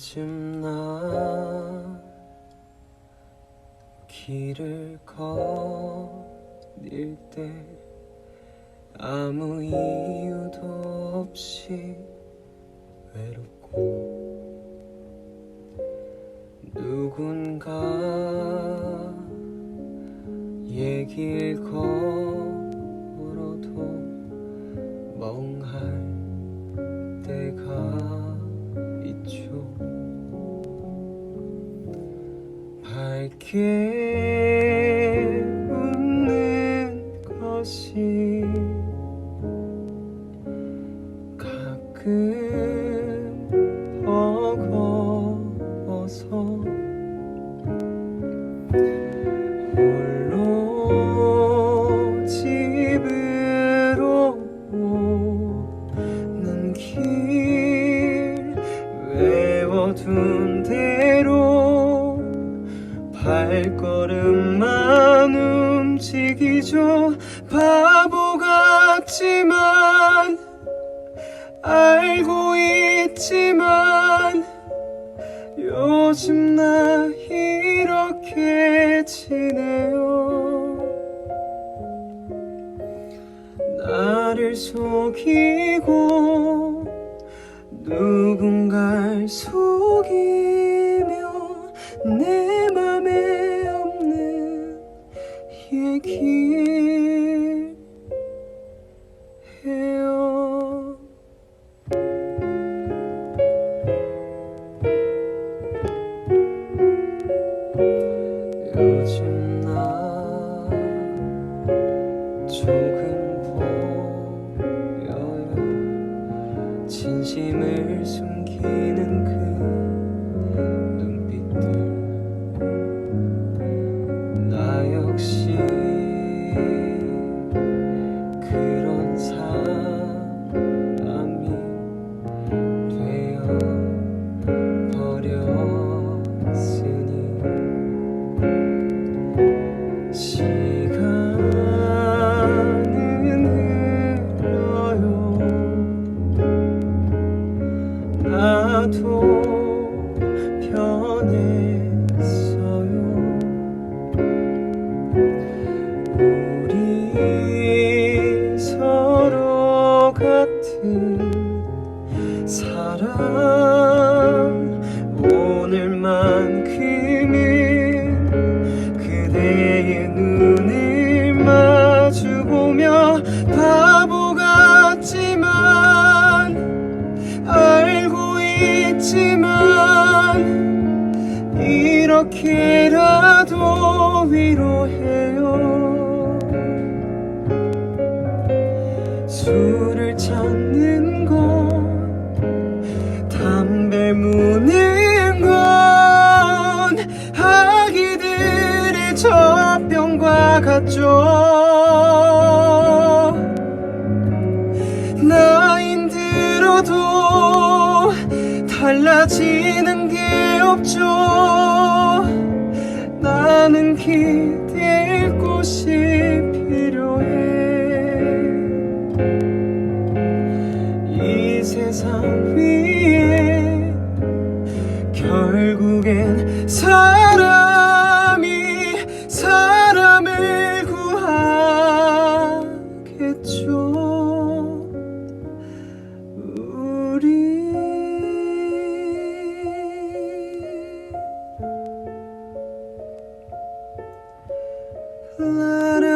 요즘 나 길을 걸을 때 아무 이유도 없이 외롭고 누군가 얘길 걸어도 멍할 때가 있죠. 밝게 웃는 것이 가끔 외워둔 대로 발걸음만 움직이죠. 바보 같지만 알고 있지만 요즘 나 이렇게 지내요. 나를 속이고 누군가를 속이며 내 맘에 없는 얘기 해요 요즘 나 시간은 흘러요. 나도 변했어요. 우리 서로 같은 사랑 오늘만큼 이렇게라도 위로해요. 술을 찾는 건 담배 무는 건 아기들의 젖병과 같죠. 나인 들어도 달라지는 게 없죠 나는 기댈 곳이 필요해. 이 세상 위에 결국엔 살 La, da,